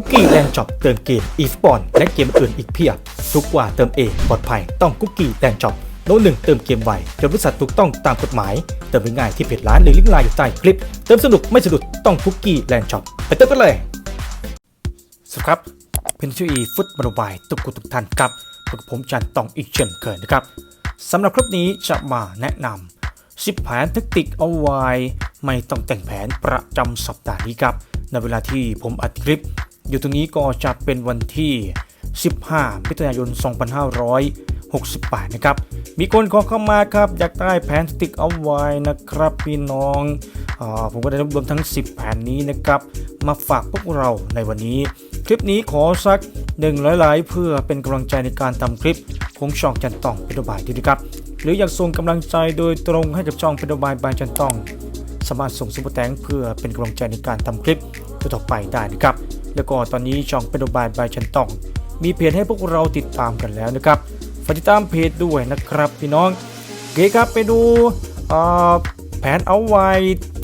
คุกกี้แลนด์ช็อปเติมเกมอีฟบอลและเกมอื่นอีกเพียบ ทุกกว่าเติมเองปลอดภัยต้องคุกกี้แลนด์ช็อปโน้ตหนึ่งเติมเกมไวจนบริษัทถูกต้องตามกฎหมาย เติมง่ายที่เพจร้านหรือลิงก์ไลน์อยู่ใต้คลิป เติมสนุกไม่สะดุดต้องคุกกี้แลนด์ช็อปไปเติมกันเลยสวัสดีครับเพนชีฟุตบอลบายทุกคนทุกท่านครับกับผมจันตองอีกเช่นเคยนะครับสำหรับคลิปนี้จะมาแนะนำ10แผนแทคติกเอาไว้ไม่ต้องแต่งแผนประจำสัปดาห์นี้ครับในเวลาที่ผมอัดคลิป อยู่ตรงนี้ก็จะเป็นวันที่ 15 มิถุนายน 2568 นะครับ มีคนขอเข้ามาครับ อยากได้แผนสติ๊กเอาไว้นะครับพี่น้องอผมก็ได้รวบรวมทั้ง 10 แผนนี้นะครับ มาฝากพวกเราในวันนี้ คลิปนี้ขอสักหนึ่งหลายๆเพื่อเป็นกำลังใจในการทำคลิปของช่องจันต้องเป็นบายดีนะครับหรืออยากส่งกำลังใจโดยตรงให้กับช่องเป็นบายบายจันต้อง สามารถส่งซุปเปอร์แตงเพื่อเป็นกำลังใจในการทำคลิปต่อไปได้นะครับ แล้วก็ตอนนี้ช่องเป็นบายบายจันต้องมีเพจให้พวกเราติดตามกันแล้วนะครับฝากติดตามเพจด้วยนะครับพี่น้องเคครับไปดูแผนเอาไว้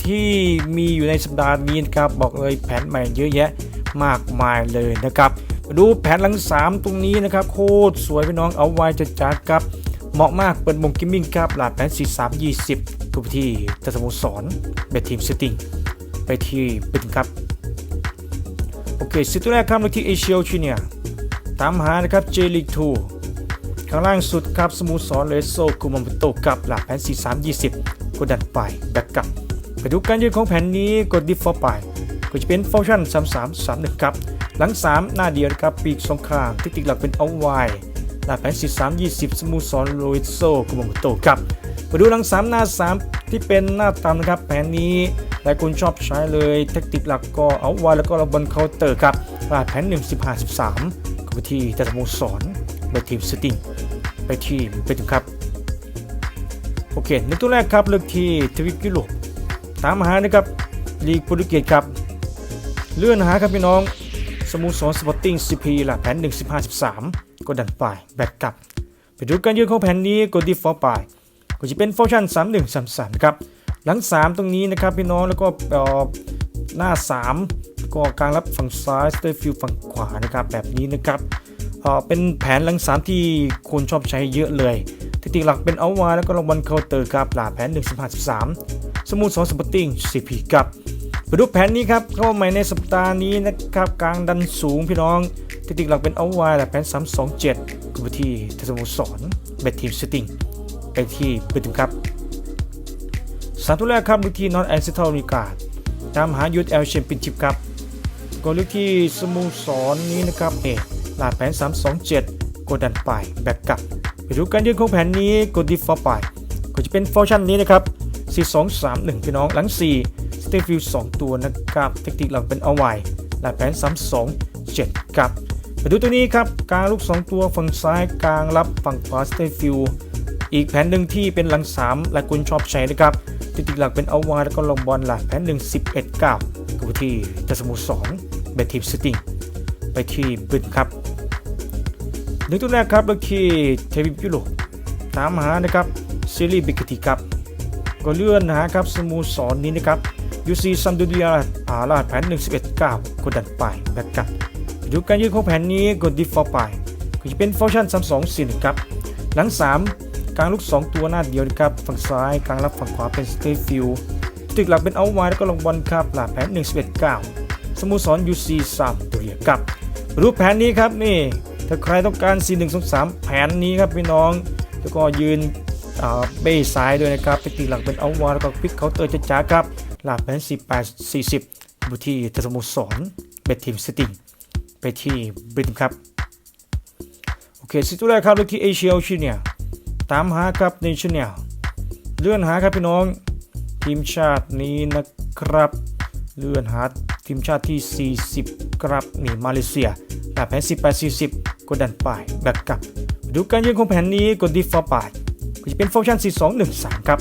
ที่มีอยู่ในสัปดาห์นี้นะครับบอกเลยแผนใหม่เยอะแยะมากมายเลยนะครับมาดูแผนหลังสามตรงนี้นะครับ โคตรสวยพี่น้องเอาไว้จะจัดครับ เหมาะมากเปิดมงกิมมิ่งครับหลาดแผน 4 3 20ทุกที่ตะสโมสรเบททีมสติงไปที่เป็นครับ เคสิตัวแรกครับเราที่เอเชียชิเนียตามหานะครับเจลิกทูข้างล่างสุดครับสมุสรเลโซคุมามุโตกับหลักแผน 4 3 20 กดดันไปแบ็กกลับไปดูการยืนของแผนนี้กดดิฟฟอร์ไปก็จะเป็นฟังก์ชัน 3 3 3 1ครับหลัง 3 หน้าเดียวนะครับปีกสองข้างที่ติดหลักเป็นเอาไว้หลักแผน 4 3 20 สมุสรโลโซคุมามุโตะครับมาดูหลัง 3 หน้า 3 ที่เป็นหน้าตามนะครับแผนนี้ หลายคนชอบใช้เลยแทคติกหลักก็เอาไว้แล้วก็ระบนเคาน์เตอร์ครับหลักแผน1 15 13ก็ไปที่แต่สโมสรไปทีมสติงไปที่ไปถึงครับ โอเคในตัวแรกครับเลือกที่ทวิปยุโรปตามหานะครับลีกโปรตุเกสครับเลื่อนหาครับพี่น้องสโมสรสปอร์ติ้งซีพีหลักแผน1 15 13 ก็ดันไปแบกกลับ ไปดูการยืนของแผนนี้กดดีฟอร์ไปก็จะเป็นฟังก์ชัน3 1 3 3นะครับ หลัง 3 ตรงนี้นะครับพี่น้องแล้วก็เอ่อหน้า 3 ก็กลางรับฝั่งซ้ายสเตอร์ฟิลฝั่งขวานะครับแบบนี้นะครับเป็นแผนหลัง 3 ที่คนชอบใช้เยอะเลยเทคนิคหลักเป็นเอาวาแล้วก็รางวัลเคาน์เตอร์ครับหลาแผน1 15 3สมูทสองสปอร์ติ้ง CP ครับไปดูแผนนี้ครับเข้าใหม่ในสัปดาห์นี้นะครับกลางดันสูงพี่น้องเทคนิคหลักเป็นเอาวาแหละแผน 327ก็ไปที่ทสโมสรเบททีมสติงไปที่ไปถึงครับ สามตัวแรกครับลูกที่นอตแอนเซทอลนิกาดตามหายูทเอลแชมเปียนชิพครับก็ลูกที่สโมสรนนี้นะครับเอกลาดแผน 327 กดดันไปแบ็กกลับไปดูการยืนของแผนนี้กดดิฟฟอร์ไปก็จะเป็นฟังก์ชั่นนี้นะครับ4231พี่น้องหลัง 4 สเตฟิล2ตัวนะครับ เทคนิคหลักเป็นเอาไว้ลาดแผน 327ครับไปดูตัวนี้ครับกลางลูก 2 ตัวฝั่งซ้ายกลางรับฝั่งขวาสเตฟิลอีกแผนหนึ่งที่เป็นหลัง 3 หลายคนชอบใช้นะครับ ติดหลักเป็นเอาวาแล้วก็ลงบอลหลักแผน1 11 9กับที่จัสมู2เบททีมสติงไปที่บึนครับหนึ่งตัวแรกครับเลือกที่เทวิปยุโรปตามหานะครับซีรีส์บิกติครับก็เลื่อนหาครับสโมูสรนี้นะครับยูซีซัมดูดิอาอาลาดแผน1 11 9กดดันไปแบ็กกลับดูการยืนของแผนนี้กดดิฟฟอร์ไปก็จะเป็นฟังก์ชัน3 2 4 1ครับหลัง 3 กลางลูก 2 ตัวหน้าเดียวนครับฝั่งซ้ายกลางรับฝั่งขวาเป็นสเตฟิลตึกหลักเป็นเอาไว้แล้วก็ลงบอลครับหลักแผน1 1 9 สโมุสร UC 3ตัวเรียครับรูปแผนนี้ครับนี่ถ้าใครต้องการ4 1 2 3 แผนนี้ครับพี่น้อง แล้วก็ยืนเบ้ซ้ายด้วยนะครับเป็นตีหลักเป็นเอาว้แล้วก็พลิกเคาน์เตอร์จ้าๆครับหลักแผน18 40บุที่ทสโมุสรเบททีมสติงไปที่บริทครับโอเคสิตัวแรกครับเลขที่เอเชียชิเนีย ตามหาครับในชิเนียเลื่อนหาครับพี่น้อง ทีมชาตินี้นะครับ เลื่อนหาทีมชาติที่ 40 ครับนี่มาเลเซียหน้าแผน18 40 กดดันไปแบ็กกลับ ดูการยืนของแผนนี้กดดีฟอร์ไปก็จะเป็นฟังก์ชัน4213 ครับ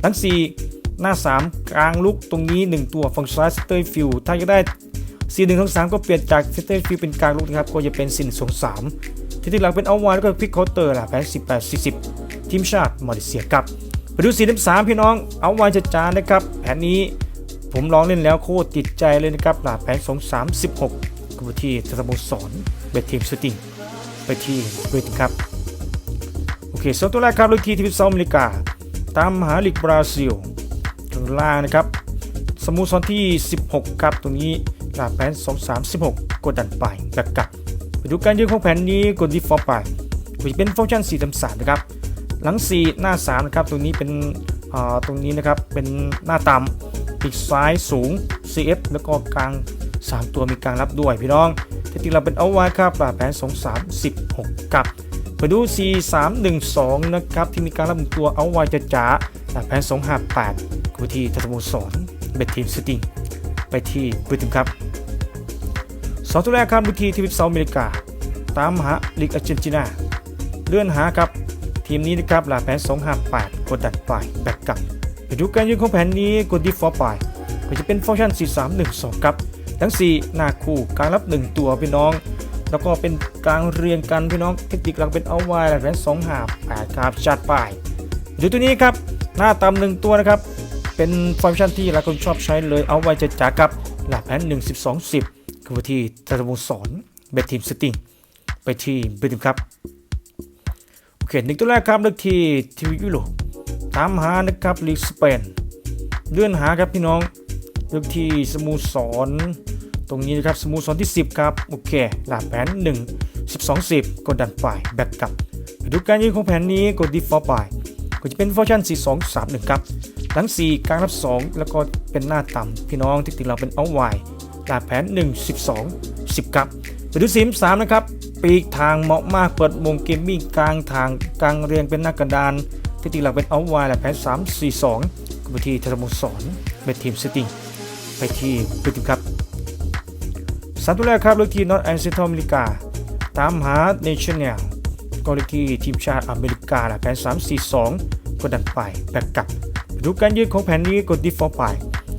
หลัง 4 หน้า 3 กลางลุกตรงนี้ 1 ตัวฝั่งซ้ายสเตอร์ฟิลถ้าจะได้ 4 1 2 3ก็เปลี่ยนจากสเตอร์ฟิลเป็นกลางลุกนะครับก็จะเป็น4 2 3ที่ที่หลังเป็นเอาวานแล้วก็พลิกเคาน์เตอร์ล่ะแพ้18 40 ทีมชาติมาเลเซียครับไปดู4 3พี่น้องเอาวานจะจานนะครับ แผนนี้ผมลองเล่นแล้วโคตรติดใจเลยนะครับหลาแผน2 3 16กดไปที่สโมสรเบททีมสติงไปที่เบทครับ โอเคสองตัวแรกครับลูกทีที่เซาอเมริกา ตามหาลีกบราซิลข้างล่างนะครับสโมสรที่ 16 ครับตรงนี้หลาแผน2 3 16 กดดันไปแบบกลับไปดูการยืนของแผนนี้กดดีฟอร์ไปจะเป็นฟังก์ชัน4 3 3นะครับ หลัง 4 หน้า3นะครับตรงนี้เป็นอ่าตรงนี้นะครับเป็นหน้าต่ำปีกซ้ายสูง CF แล้วก็กลาง 3 ตัวมีกลางรับด้วยพี่น้องที่จริงเราเป็นเอาไว้ครับลาแผน 2 3 16กับไปดู 4 3 1 2 นะครับที่มีการรับหนึ่งตัวเอาไว้จะจ๋าลาแผน 2 5 8กูที่ทัศมุสรเบททีมสติงไปที่บูติมครับสองตัวแรกครับลูกทีมทวีปเซาอเมริกา ตามหาลีกอาร์เจนตินา เลื่อนหาครับ ทีมนี้นะครับหลาแผน258กดดันไปแบกกลับไปดูการยืนของแผนนี้กดดีฟฟอร์ไปก็จะเป็นฟังก์ชัน4312 ครับ ทั้ง 4 หน้าคู่กลางรับ 1 ตัวพี่น้อง แล้วก็เป็นกลางเรียงกันพี่น้องเทคนิคหลักเป็นเอาไว้หลาแผน258ครับจัดไปดูตัวนี้ครับหน้าต่ำหนึ่งตัวนะครับเป็นฟังก์ชันที่หลายคนชอบใช้เลยเอาไว้จะจักกับหลักแผน1 12 10 คือที่ตะวันสอนเบททีมสติงไปที่เบททีมครับ โอเคหนึ่งตัวแรกครับเลือกที่ทีวียุโรปตามหานะครับลีกสเปนเลื่อนหาครับพี่น้องเลือกที่สโมูสรตรงนี้นะครับสโมูสรที่ 10 ครับ โอเคหลักแผน 1 12 10 กดดันไปแบ็กกลับไปดูการยืนของแผนนี้กดดีฟอร์ไปก็จะเป็นฟังก์ชั่น 4 2 3 1 ครับ หลัง 4 กลางรับ 2 แล้วก็เป็นหน้าต่ำพี่น้องที่ติดเราเป็นเอาไวหลักแผน 1 12 10 ครับไปดูซิม3นะครับ ปีกทางเหมาะมากเปิดวงเกมมิ่งกลางทางกลางเรียงเป็นหน้ากระดานที่ติหลักเป็นเอาไวหลักแผน3 4 2ก็ไปที่ธรรมสรเป็นทีมสติงไปที่ปทีมครับสามตัวแรกครับเลือกที่นอตแอนเซนทรัลอเมริกา ตามหาเนชั่นแนลก็เลือกที่ทีมชาติอเมริกาหลักแผน 3 4 2 ก็ดันไปแบกกลับดูการยืนของแผนนี้กด default ไป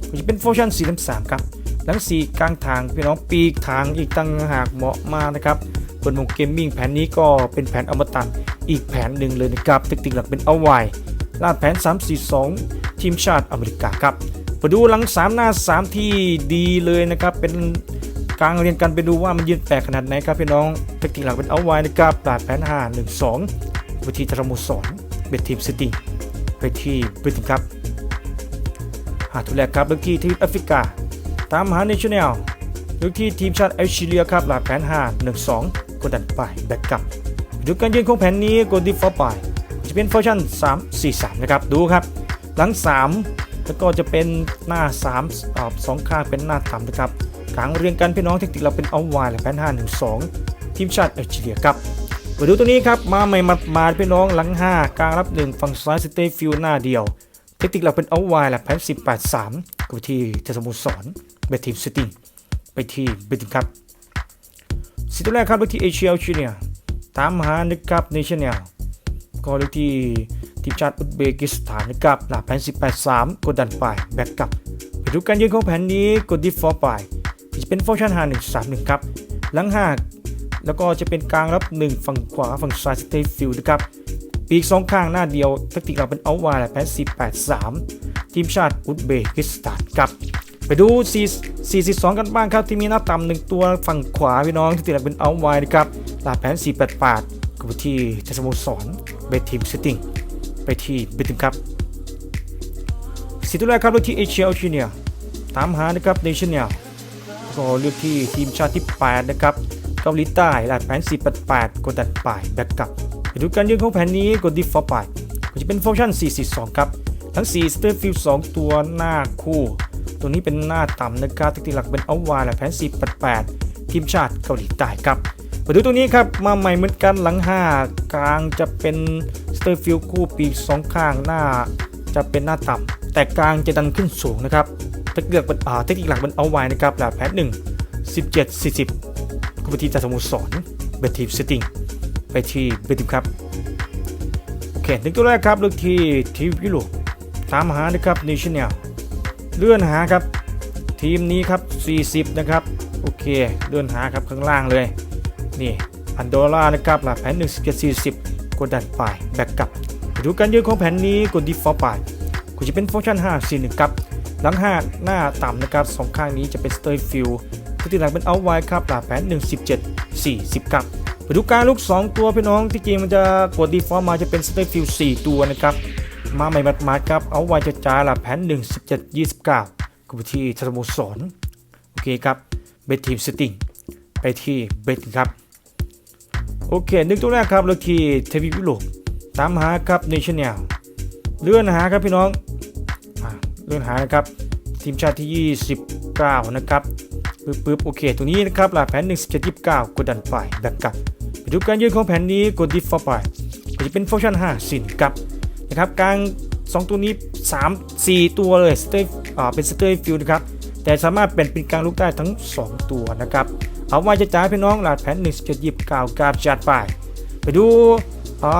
ก็จะเป็นฟังก์ชัน4 3 3ครับหลัง4กลางทางพี่น้องปีกทางอีกตั้งหากเหมาะมากนะครับ บนวงเกมมิ่งแผนนี้ก็เป็นแผนอมตะอีกแผนหนึ่งเลยนะครับติ๊กติกหลักเป็นเอาไว้ลาดแผน 3 4 2 ทีมชาติอเมริกาครับมาดูหลัง 3 หน้า 3 ที่ดีเลยนะครับ เป็นกลางเรียนกันไปดูว่ามันยืนแตกขนาดไหนครับพี่น้องติ๊กติ๊กหลักเป็นเอาไว้นะครับลาดแผน 5 1 2วิธีธรรมุสรเบ็ดทีมสติงไปที่บริติมครับหาทุแรกครับเลือกที่ทวีปแอฟริกา ตามหาเนชั่นแนลเลือกที่ทีมชาติเอเชียครับหลักแผน 5 1 2 กดดันไปแบ็กกลับดูการยืนของแผนนี้กดดีฟอร์ไปจะเป็นฟังก์ชัน3 4 3 นะครับ ดูครับ หลัง 3 แล้วก็จะเป็นหน้า3ออบสองข้างเป็นหน้าต่ำนะครับกลางเรียงกันพี่น้องเทคนิคเราเป็นเอาไวหลักแผน5 1 2 ทีมชาติเอเชียครับมาดูตัวนี้ครับ มาใหม่มามาพี่น้องหลัง 5 กลางรับ 1 ฝั่งซ้ายสเตฟิลหน้าเดียว เทคนิคเราเป็นเอาไวน์แหละแพนสิบแปดสามกับที่เทสมุสรเบทีมสติงไปที่เบทีมครับ สิตัวแรกครับไปที่เอเชียชิเนียตามหานะครับเนชั่นแนลก็เลยที่ทีมชาติอุซเบกิสถานนะครับหลักแผนสิบแปดสามกดดันไปแบ็กกลับไปดูการยืนของแผนนี้กดดิฟอร์ไปจะเป็นฟังก์ชันหาหนึ่งสามหนึ่งครับ หลังห้าแล้วก็จะเป็นกลางรับ 1 ฝั่งขวาฝั่งซ้ายสเตฟิลด์นะครับปีกสองข้างหน้าเดียวแทคติกเราเป็นเอาวาและแพ้483 ทีมชาติอุซเบกิสถานครับ ไปดู 4 4 2 กันบ้างครับ ที่มีหน้าต่ำหนึ่งตัวฝั่งขวาพี่น้องที่ติดเป็นเอาไว้นะครับลาแผน 488กับที่เทสโมสรเบทีมสติงไปที่เบทีมครับสีตัวแรกครับเลือกที่เอเชียโอเชียเนียตามหานะครับเนชั่นแนลก็เลือกที่ทีมชาติที่ 8 นะครับเกาหลีใต้ลาดแผน 488 กดดันไปแบ็กกลับไปดูการยืนของแผนนี้กด default ไปก็จะเป็นฟังก์ชัน 442 ครับ ทั้ง4 State Field 2ตัวหน้าคู่ ตัวนี้เป็นหน้าต่ำนะครับที่หลักเป็นเอาวาและแผน488ทีมชาติเกาหลีใต้ครับมาดูตัวนี้ครับมาใหม่เหมือนกันหลัง 5 กลางจะเป็น State Field คู่ปีก2ข้างหน้าจะเป็นหน้าต่ำแต่กลางจะดันขึ้นสูงนะครับเทคนิคเป็นอ่าเทคนิคหลักเป็นเอาไว้นะครับหลักแผน1 17 40กุปทีจากสมุสรเบทีมสติงไปที่เบติมครับโอเคหนึ่งตัวแรกครับเลือกที่ทีมยุโรปตามหานะครับเนชั่นแนล เลื่อนหาครับ ทีมนี้ครับ 40 นะครับ โอเค เลื่อนหาครับข้างล่างเลย นี่อันโดล่านะครับหลักแผน1 7 40 กดดันไปแบ็กกลับดูการยืนของแผนนี้กดดีฟอร์ไปก็จะเป็นฟังก์ชัน5 4 1ครับหลัง5หน้าต่ำนะครับสองข้างนี้จะเป็นสเตอร์ฟิลทที่หลังเป็นเอาไว้ครับหลาแผน1 17 40ครับไปดูการลูก 2 ตัวพี่น้องที่จริงมันจะกดดีฟอร์มาจะเป็นสเตฟิล4ตัวนะครับ มาใหม่มาดๆครับ เอาไว้จะจ่ายลาแผน1 17 29ก็ไปที่สโมสรโอเคครับเบททีมสติงไปที่เบทครับ โอเคหนึ่งตัวแรกครับเราที่เทวีวิโรปตามหาครับในชแนลเลื่อนหาครับพี่น้องเลื่อนหานะครับ ทีมชาติที่ 29 นะครับปึ๊บปึ๊บโอเคตัวนี้นะครับหลักแผน 1 17 29 กดดันไปแบ็กกลับไปดูการยืนของแผนนี้กดดิฟไปจะเป็นฟังก์ชัน5สินกับ นะครับกลาง 2 ตัวนี้ 3 4 ตัวเลยสเตย์อ่าเป็นสเตย์ฟิลนะครับแต่สามารถเป็นเป็นกลางลูกได้ทั้ง 2 ตัวนะครับเอาไว้จะจ่ายพี่น้องหลาดแผน1 17 29กราบจัดไป ไปดู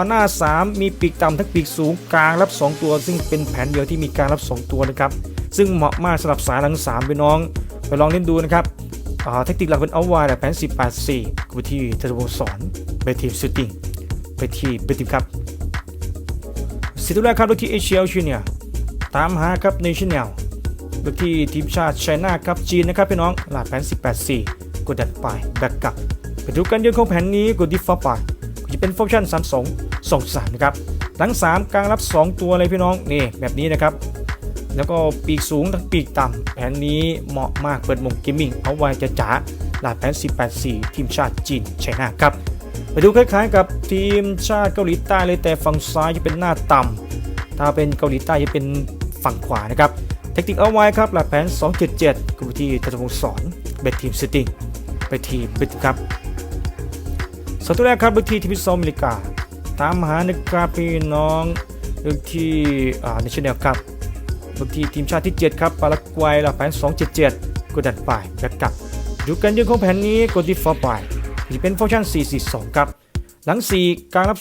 หน้า 3 มีปีกต่ำทั้งปีกสูงกลางรับ 2 ตัว ซึ่งเป็นแผนเดียวที่มีกางรับ 2 ตัวนะครับซึ่งเหมาะมากสำหรับสายหลัง3พี่น้องไปลองเล่นดูนะครับเทคนิคหลักเป็นเอาไว้แผน18 4กูไปที่เทเลโบสอนไปทีมซูติ้งไปที่เบติมครับ สิตัวแรกครับดูที่เอเชียชิเนียตามหาครับเนชั่นแนลดูที่ทีมชาติไชน่าครับจีนนะครับพี่น้องหลักแผน 18 4 กดดันไปแบกกลับไปดูกันยืนของแผนนี้กดดิฟฟ้าไปจะเป็นฟังก์ชัน32 2 3นะครับหลัง 3 กลางรับ 2 ตัวเลยพี่น้องนี่แบบนี้นะครับแล้วก็ปีกสูงทั้งปีกต่ำแผนนี้เหมาะมากเปิดมงเกมมิ่งเอาไว้จะจ๋าหลาดแผน 18 4 ทีมชาติจีนไชน่าครับ ไปดูคล้ายๆ กับทีมชาติเกาหลีใต้เลยแต่ฝั่งซ้ายจะเป็นหน้าต่ำถ้าเป็นเกาหลีใต้จะเป็นฝั่งขวานะครับ เทคนิคเอาไว้ครับหลักแผน 277กับที่ทัศนงสอนเบททีมสติงไปทีมเบทครับสตัวแรกครับเลือกที่ทีพิซซอมอเมริกา ตามหานึกครับพี่น้องเลือกที่อ่าในชแนลครับเลือกที่ทีมชาติที่ 7 ครับปารากวัยหลักแผน 277กดดันไปแบ็กกลับดูกันยืนของแผนนี้กดที่ฟอร์ไป จะเป็นฟังก์ชัน 442 ครับ หลัง 4 การรับ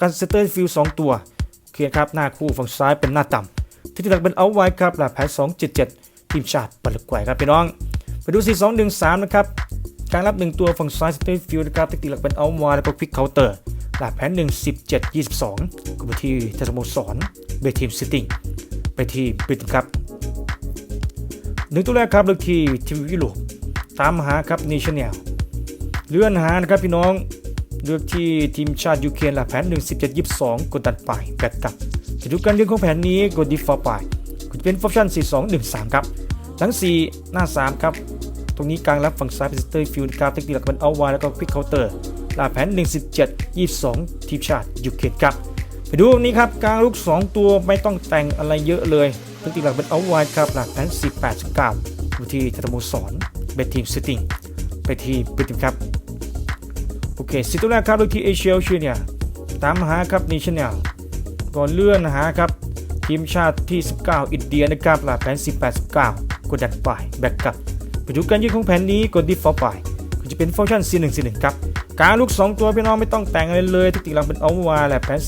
การเซตเตอร์ฟิล2ตัวเคลียร์ครับหน้าคู่ฝั่งซ้ายเป็นหน้าต่ำที่ที่หลักเป็นเอาไว้ครับหลักแผน277 ทีมชาติปารากวัยครับพี่น้อง ไปดู 4213 นะครับการรับ 1 ตัวฝั่งซ้ายสเตทฟิลนะครับติดหลักเป็นเอาวาแล้วก็ควิกเคาน์เตอร์หลักแผน1 17 22ก็ไปที่เทสโมสรเบทีมซิติ้งไปที่บิทครับหนึ่งตัวแรกครับเลือกที่ทีมยุโรปตามหาครับนิชแนล เลื่อนหานะครับพี่น้องเลือกที่ทีมชาติยูเครนหลักแผน1 17 22 กดดันไปแบกกลับจะดูการยืนของแผนนี้กดดิฟอร์ไปก็จะเป็นฟังก์ชั่น4213 ครับ หลัง 4 หน้า 3 ครับ ตรงนี้กลางรับฝั่งซ้ายเป็นสเตอร์ฟิลด์การเทคนิคหลักเป็นเอาไว้แล้วก็ควิกเคาน์เตอร์หลาแผน 117 22 ทีมชาติยูเครนครับไปดูนี้ครับกลางลูก 2 ตัวไม่ต้องแต่งอะไรเยอะเลยเทคนิคหลักเป็นเอาไว้ครับหลักแผน18 19ดูที่ทัตโมสอนเบททีมสติงไปที่เบททีมครับ อเคสิตัวแรกครับดูที่เอเชียเชียเนี่ยตามหาครับนิชแนลก่อนเลื่อนหาครับทีมชาติที่ 19 อินเดียนะครับหลักแผน 18 19กดดันไปแบ็กกลับไปดูการยืนของแผนนี้กดดิฟอร์ไปก็จะเป็นฟังก์ชัน C1 C1 ครับกางลูก 2 ตัวพี่น้องไม่ต้องแต่งอะไรเลยที่ติดหลังเป็นเอาวาและแผน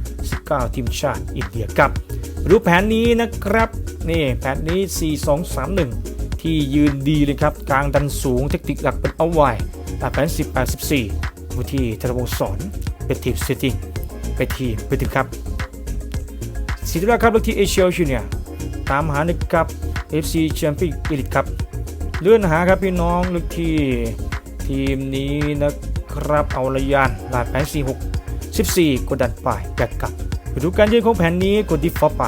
18 19 ทีมชาติอินเดียครับไปดูแผนนี้นะครับนี่แผนนี้ 4 2 3 1 ที่ยืนดีเลยครับกลางดันสูงเทคนิคหลักเป็นเอาไว้แต่แผน 18 14 วิธีธนวงศ์สอนเป็นทีมเตติ้งไปทีมไปทีมครับสีตัวแรกครับเลือกที่เอเชียชูเนียตามหาหนึ่งครับ FC แชมเปี้ยนอีลิทครับเลื่อนหาครับพี่น้องเลือกที่ทีมนี้นะครับเอาละยานลาดแผน46 14 กดดันไปแบกกลับไปดูการยืนของแผนนี้กดดิฟฟอร์ไป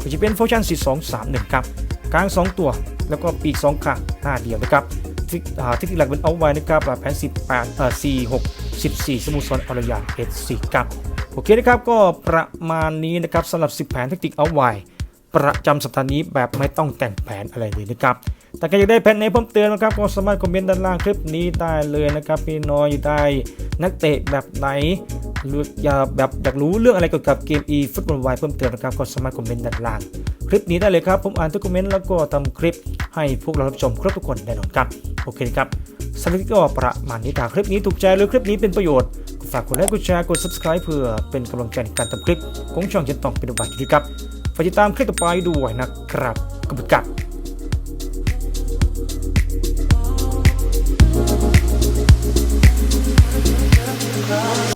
ก็จะเป็นฟังก์ชัน42 31ครับกลาง 2 ตัวแล้วก็ปีก2ข้างหน้าเดียวนะครับที่อ่าที่ที่หลักเป็นเอาไว้นะครับลาดแผน18เอ่อ46 14 สมุทรสอนอารยาน S4 ครับโอเคนะครับก็ประมาณนี้นะครับสำหรับ 10 แผนเทคนิคเอาไว้ประจำสัปดาห์นี้แบบไม่ต้องแต่งแผนอะไรเลยนะครับแต่ใครอยากได้แผนไหนเพิ่มเติมนะครับก็สามารถคอมเมนต์ด้านล่างคลิปนี้ได้เลยนะครับพี่น้อยอยากได้นักเตะแบบไหนหรืออยากแบบอยากรู้เรื่องอะไรเกี่ยวกับเกม e ฟุตบอลไวเพิ่มเติมนะครับก็สามารถคอมเมนต์ด้านล่างคลิปนี้ได้เลยครับผมอ่านทุกคอมเมนต์แล้วก็ทำคลิปให้พวกเรารับชมครบทุกคนแน่นอนครับโอเคครับ สำหรับคลิปก็ประมาณนี้ถ้าคลิปนี้ถูกใจหรือคลิปนี้เป็นประโยชน์ฝากกดไลค์กดแชร์กด subscribe เพื่อเป็นกำลังใจในการทำคลิปของช่องเจนตองเป็นอุบัติครับฝากติดตามคลิปต่อไปด้วยนะครับขอบคุณครับ